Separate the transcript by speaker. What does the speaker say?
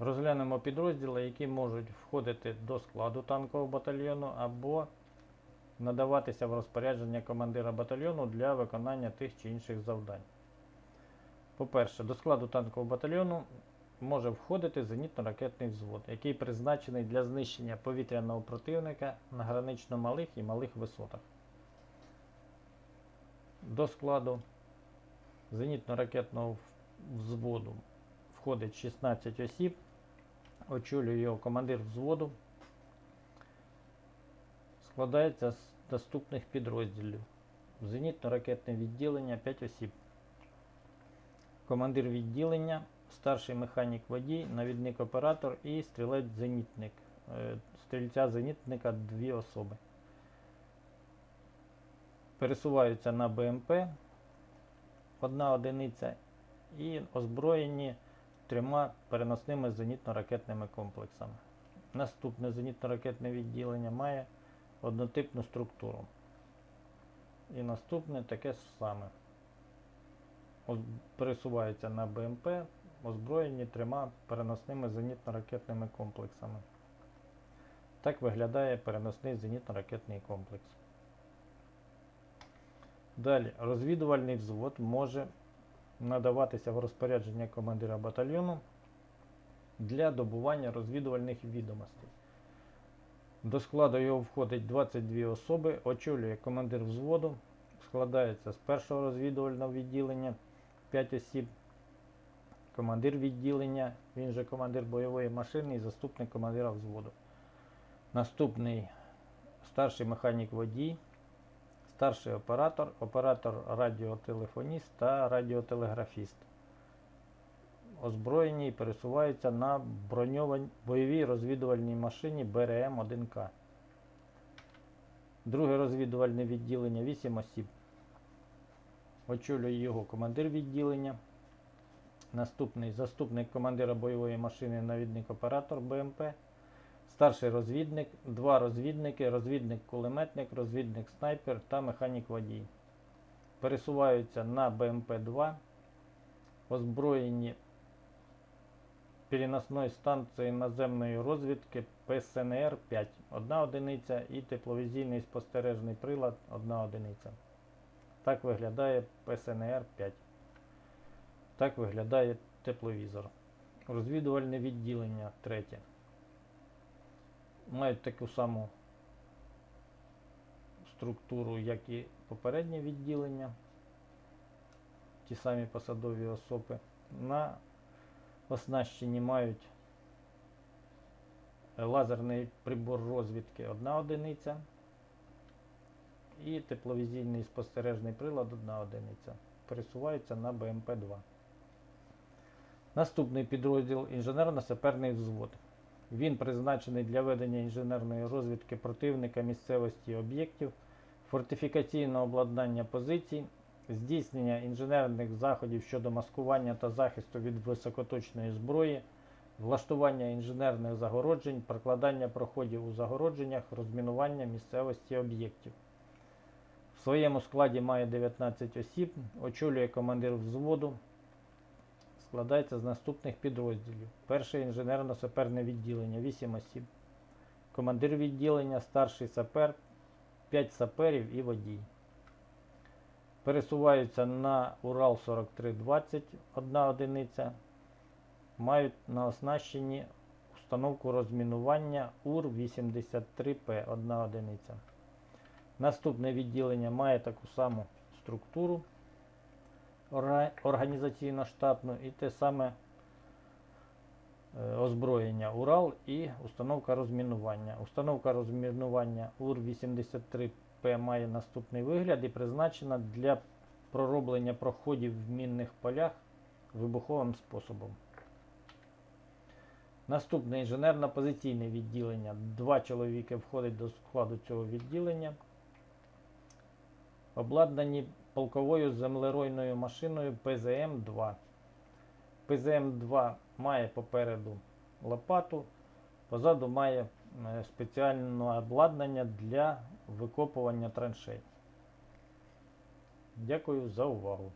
Speaker 1: Розглянемо підрозділи, які можуть входити до складу танкового батальйону або надаватися в розпорядження командира батальйону для виконання тих чи інших завдань. По-перше, до складу танкового батальйону може входити зенітно-ракетний взвод, який призначений для знищення повітряного противника на гранично малих і малих висотах. До складу зенітно-ракетного взводу входить 16 осіб, очолює його командир взводу. Складається з доступних підрозділів. Зенітно-ракетне відділення 5 осіб. Командир відділення, старший механік водій, навідник оператор і стрілець-зенітник. Е, Стрільця-зенітника 2 особи. Пересуваються на БМП одна одиниця і озброєні трьома переносними зенітно-ракетними комплексами. Наступне зенітно-ракетне відділення має однотипну структуру. І наступне таке саме. Пересуваються на БМП, озброєні трьома переносними зенітно-ракетними комплексами. Так виглядає переносний зенітно-ракетний комплекс. Далі, розвідувальний взвод може надаватися в розпорядження командира батальйону для добування розвідувальних відомостей. До складу його входить 22 особи, очолює командир взводу, складається з першого розвідувального відділення 5 осіб, командир відділення, він же командир бойової машини і заступник командира взводу. Наступний старший механік водій, старший оператор, оператор радіотелефоніст та радіотелеграфіст. Озброєні і пересуваються на бойовій розвідувальній машині БРМ-1К. Друге розвідувальне відділення 8 осіб. Очолює його командир відділення. Наступний заступник командира бойової машини, навідник оператор БМП. Старший розвідник, два розвідники, розвідник-кулеметник, розвідник-снайпер та механік-водій. Пересуваються на БМП-2, озброєні переносною станцією наземної розвідки ПСНР-5, одна одиниця і тепловізійний спостережний прилад, одна одиниця. Так виглядає ПСНР-5. Так виглядає тепловізор. Розвідувальне відділення третє мають таку саму структуру, як і попереднє відділення, ті самі посадові особи. На оснащенні мають лазерний прибор розвідки одна одиниця і тепловізійний спостережний прилад одна одиниця. Пересуваються на БМП-2. Наступний підрозділ інженерно-саперний взвод. Він призначений для ведення інженерної розвідки противника місцевості об'єктів, фортифікаційного обладнання позицій, здійснення інженерних заходів щодо маскування та захисту від високоточної зброї, влаштування інженерних загороджень, прокладання проходів у загородженнях, розмінування місцевості об'єктів. В своєму складі має 19 осіб, очолює командир взводу, складається з наступних підрозділів. Перше інженерно-саперне відділення 8 осіб. Командир відділення, старший сапер, 5 саперів і водій. Пересуваються на Урал 4320 одна одиниця. Мають на оснащенні установку розмінування УР-83П одна одиниця. Наступне відділення має таку саму структуру організаційно-штатну і те саме е, озброєння Урал і установка розмінування. Установка розмінування УР-83П має наступний вигляд і призначена для пророблення проходів в мінних полях вибуховим способом. Наступне інженерно-позиційне відділення. Два чоловіки входять до складу цього відділення. Обладнані полковою землеройною машиною ПЗМ-2. ПЗМ-2 має попереду лопату, позаду має е, спеціальне обладнання для викопування траншей. Дякую за увагу.